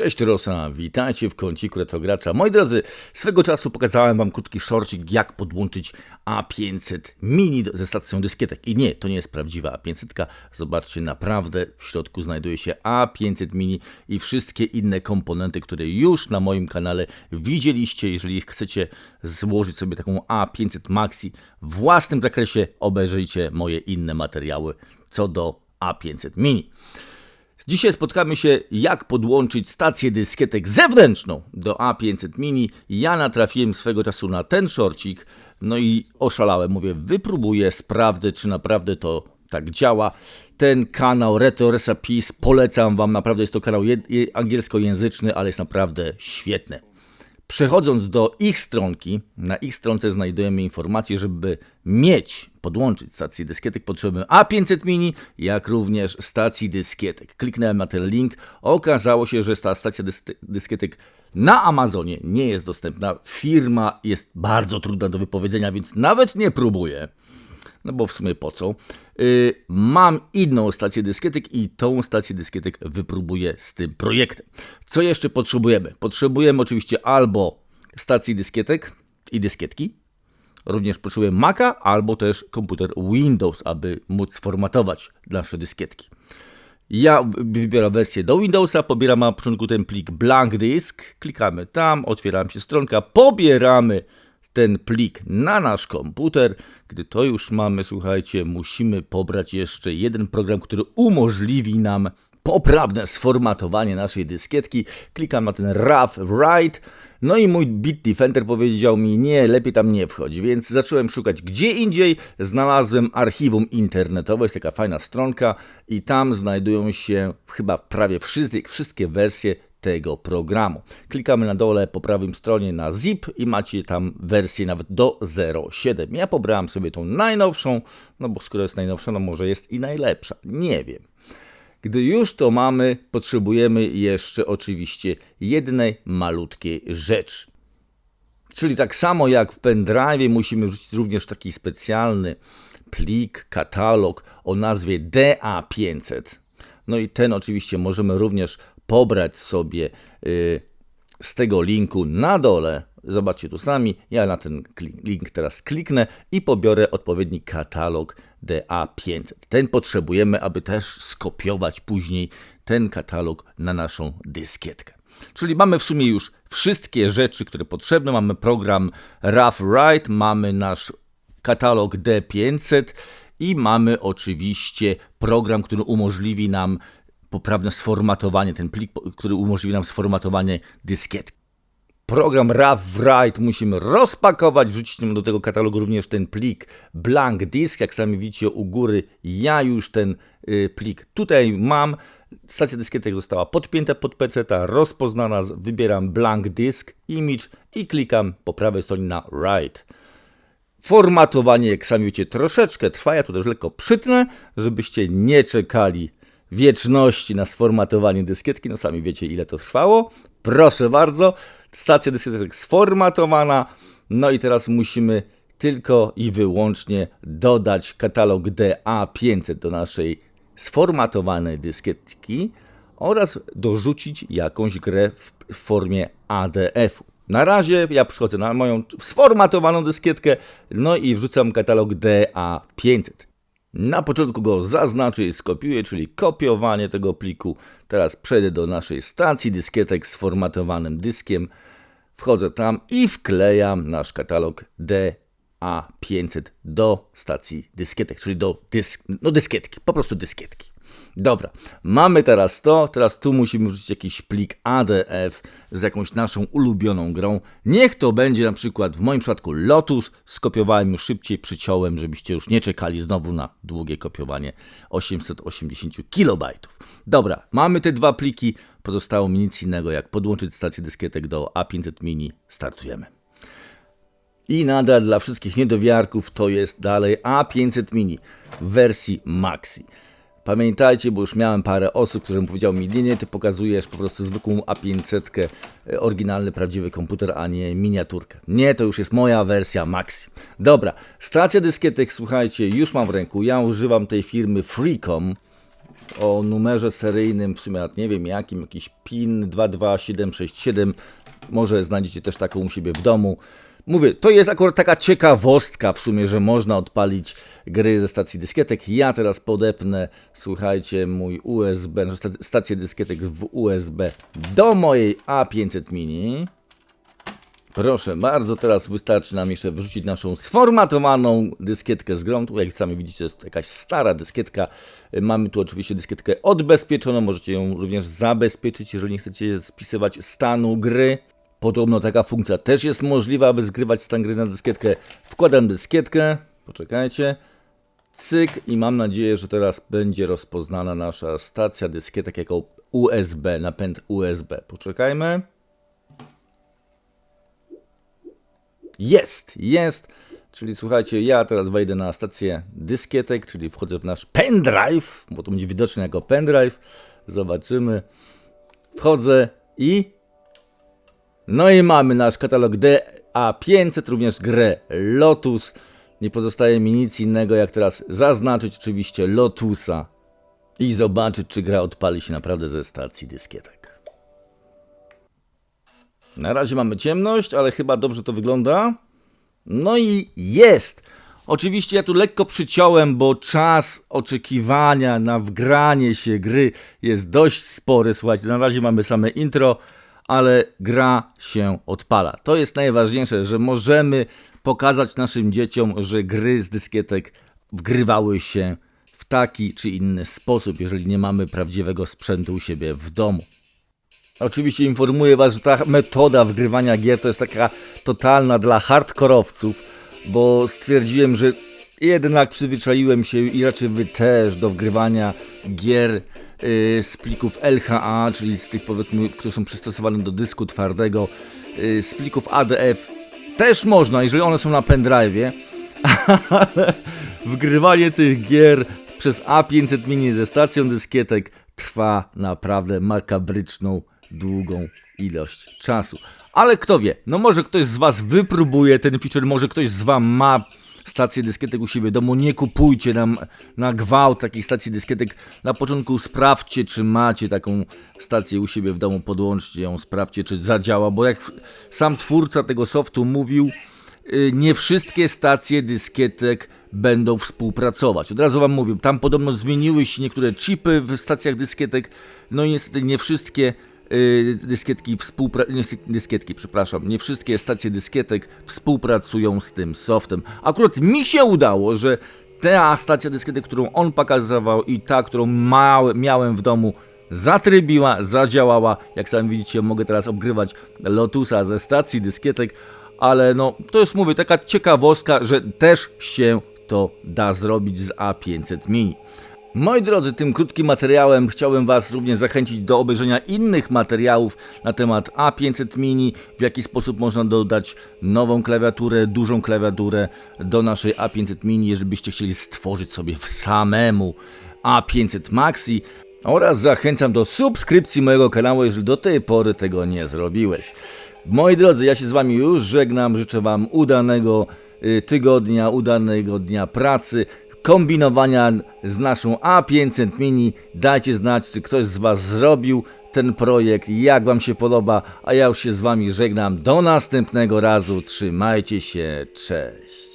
Cześć Rosa, witajcie w kąciku retrogracza. Moi drodzy, swego czasu pokazałem wam krótki shortcik, jak podłączyć A500 Mini ze stacją dyskietek. I nie, to nie jest prawdziwa A500. Zobaczcie, naprawdę w środku znajduje się A500 Mini i wszystkie inne komponenty, które już na moim kanale widzieliście. Jeżeli chcecie złożyć sobie taką A500 Maxi w własnym zakresie, obejrzyjcie moje inne materiały co do A500 Mini. Dzisiaj spotkamy się, jak podłączyć stację dyskietek zewnętrzną do A500 Mini. Ja natrafiłem swego czasu na ten shortcik, no i oszalałem. Mówię, wypróbuję, sprawdzę, czy naprawdę to tak działa. Ten kanał Retro Recipes polecam Wam, naprawdę jest to kanał angielskojęzyczny, ale jest naprawdę świetny. Przechodząc do ich stronki, na ich stronce znajdujemy informację, żeby mieć, podłączyć stację dyskietek, potrzebujemy A500 Mini, jak również stacji dyskietek. Kliknąłem na ten link, okazało się, że ta stacja dys- dyskietek na Amazonie nie jest dostępna. Firma jest bardzo trudna do wypowiedzenia, więc nawet nie próbuję no bo w sumie po co. Yy, mam inną stację dyskietek i tą stację dyskietek wypróbuję z tym projektem. Co jeszcze potrzebujemy? Potrzebujemy oczywiście albo stacji dyskietek i dyskietki, również potrzebujemy Maca albo też komputer Windows, aby móc sformatować nasze dyskietki. Ja wybieram wersję do Windowsa, pobieram na początku ten plik blank disk, klikamy tam, otwiera się stronka, pobieramy ten plik na nasz komputer. Gdy to już mamy, słuchajcie, musimy pobrać jeszcze jeden program, który umożliwi nam poprawne sformatowanie naszej dyskietki. Klikam na ten Rough Write. No i mój Bitdefender powiedział mi, nie, lepiej tam nie wchodź, więc zacząłem szukać gdzie indziej. Znalazłem archiwum internetowe, jest taka fajna stronka i tam znajdują się chyba prawie wszystkie, wszystkie wersje tego programu. Klikamy na dole po prawym stronie na zip i macie tam wersję nawet do 0.7. Ja pobrałem sobie tą najnowszą, no bo skoro jest najnowsza, no może jest i najlepsza. Nie wiem. Gdy już to mamy, potrzebujemy jeszcze oczywiście jednej malutkiej rzeczy. Czyli tak samo jak w pendrive musimy wrzucić również taki specjalny plik, katalog o nazwie DA500. No i ten oczywiście możemy również pobrać sobie y, z tego linku na dole. Zobaczcie tu sami. Ja na ten link teraz kliknę i pobiorę odpowiedni katalog DA500. Ten potrzebujemy, aby też skopiować później ten katalog na naszą dyskietkę. Czyli mamy w sumie już wszystkie rzeczy, które potrzebne. Mamy program Rough Write, mamy nasz katalog D500 i mamy oczywiście program, który umożliwi nam poprawne sformatowanie, ten plik, który umożliwi nam sformatowanie dyskietki. Program Rough Write musimy rozpakować, wrzucić do tego katalogu również ten plik blank disk. Jak sami widzicie u góry, ja już ten y, plik tutaj mam. Stacja dyskietek została podpięta pod PC, rozpoznana. z- Wybieram blank disk, image i klikam po prawej stronie na write. Formatowanie, jak sami wiecie, troszeczkę trwa. Ja tu też lekko przytnę, żebyście nie czekali wieczności na sformatowanie dyskietki. No sami wiecie, ile to trwało. Proszę bardzo, stacja dyskietek sformatowana. No i teraz musimy tylko i wyłącznie dodać katalog DA500 do naszej sformatowanej dyskietki oraz dorzucić jakąś grę w, formie ADF-u. Na razie ja przychodzę na moją sformatowaną dyskietkę, no i wrzucam katalog DA500. Na początku go zaznaczę i skopiuję, czyli kopiowanie tego pliku. Teraz przejdę do naszej stacji dyskietek z formatowanym dyskiem. Wchodzę tam i wklejam nasz katalog DA500 do stacji dyskietek, czyli do dysk, no dyskietki, po prostu dyskietki. Dobra, mamy teraz to, teraz tu musimy wrzucić jakiś plik ADF z jakąś naszą ulubioną grą. Niech to będzie na przykład w moim przypadku Lotus, skopiowałem już szybciej, przyciąłem, żebyście już nie czekali znowu na długie kopiowanie 880 KB. Dobra, mamy te dwa pliki, pozostało mi nic innego jak podłączyć stację dyskietek do A500 Mini, startujemy. I nadal dla wszystkich niedowiarków to jest dalej A500 Mini w wersji Maxi. Pamiętajcie, bo już miałem parę osób, które powiedziały mi, nie, nie, ty pokazujesz po prostu zwykłą A500, e, oryginalny, prawdziwy komputer, a nie miniaturkę. Nie, to już jest moja wersja Maxi. Dobra, stacja dyskietek, słuchajcie, już mam w ręku. Ja używam tej firmy Freecom. o numerze seryjnym, w sumie nie wiem jakim, jakiś PIN 22767. Może znajdziecie też taką u siebie w domu. Mówię, to jest akurat taka ciekawostka w sumie, że można odpalić gry ze stacji dyskietek. Ja teraz podepnę, słuchajcie, mój USB, sta- stację dyskietek w USB do mojej A500 Mini. Proszę bardzo, teraz wystarczy nam jeszcze wrzucić naszą sformatowaną dyskietkę z grą. Tu jak sami widzicie jest jakaś stara dyskietka. Mamy tu oczywiście dyskietkę odbezpieczoną, możecie ją również zabezpieczyć, jeżeli nie chcecie spisywać stanu gry. Podobno taka funkcja też jest możliwa, aby zgrywać stan gry na dyskietkę. Wkładam dyskietkę, poczekajcie. Cyk i mam nadzieję, że teraz będzie rozpoznana nasza stacja dyskietek jako USB, napęd USB. Poczekajmy. Jest, jest. Czyli słuchajcie, ja teraz wejdę na stację dyskietek, czyli wchodzę w nasz pendrive, bo to będzie widoczne jako pendrive. Zobaczymy. Wchodzę i. No i mamy nasz katalog DA500, również grę Lotus. Nie pozostaje mi nic innego, jak teraz zaznaczyć oczywiście Lotusa i zobaczyć, czy gra odpali się naprawdę ze stacji dyskietek. Na razie mamy ciemność, ale chyba dobrze to wygląda. No i jest! Oczywiście ja tu lekko przyciąłem, bo czas oczekiwania na wgranie się gry jest dość spory. Słuchajcie, na razie mamy same intro, ale gra się odpala. To jest najważniejsze, że możemy pokazać naszym dzieciom, że gry z dyskietek wgrywały się w taki czy inny sposób, jeżeli nie mamy prawdziwego sprzętu u siebie w domu. Oczywiście informuję Was, że ta metoda wgrywania gier to jest taka totalna dla hardkorowców, bo stwierdziłem, że jednak przyzwyczaiłem się i raczej Wy też do wgrywania gier z plików LHA, czyli z tych powiedzmy, które są przystosowane do dysku twardego, yy, z plików ADF też można, jeżeli one są na pendrive'ie, ale wgrywanie tych gier przez A500 Mini ze stacją dyskietek trwa naprawdę makabryczną, długą ilość czasu. Ale kto wie, no może ktoś z Was wypróbuje ten feature, może ktoś z Wam ma stację dyskietek u siebie domu, nie kupujcie nam na gwałt takich stacji dyskietek. Na początku sprawdźcie, czy macie taką stację u siebie w domu, podłączcie ją, sprawdźcie, czy zadziała, bo jak sam twórca tego softu mówił, y, nie wszystkie stacje dyskietek będą współpracować. Od razu wam mówię, tam podobno zmieniły się niektóre chipy w stacjach dyskietek, no i niestety nie wszystkie dyskietki współpra... nie, dyskietki, przepraszam, nie wszystkie stacje dyskietek współpracują z tym softem. Akurat mi się udało, że ta stacja dyskietek, którą on pokazywał i ta, którą miałem w domu, zatrybiła, zadziałała. Jak sami widzicie, mogę teraz obgrywać Lotusa ze stacji dyskietek, ale no, to jest, mówię, taka ciekawostka, że też się to da zrobić z A500 Mini. Moi drodzy, tym krótkim materiałem chciałem Was również zachęcić do obejrzenia innych materiałów na temat A500 Mini, w jaki sposób można dodać nową klawiaturę, dużą klawiaturę do naszej A500 Mini, jeżeli byście chcieli stworzyć sobie samemu A500 Maxi. Oraz zachęcam do subskrypcji mojego kanału, jeżeli do tej pory tego nie zrobiłeś. Moi drodzy, ja się z Wami już żegnam, życzę Wam udanego y, tygodnia, udanego dnia pracy, kombinowania z naszą A500 Mini. Dajcie znać, czy ktoś z Was zrobił ten projekt, jak Wam się podoba, a ja już się z Wami żegnam. Do następnego razu, trzymajcie się, cześć.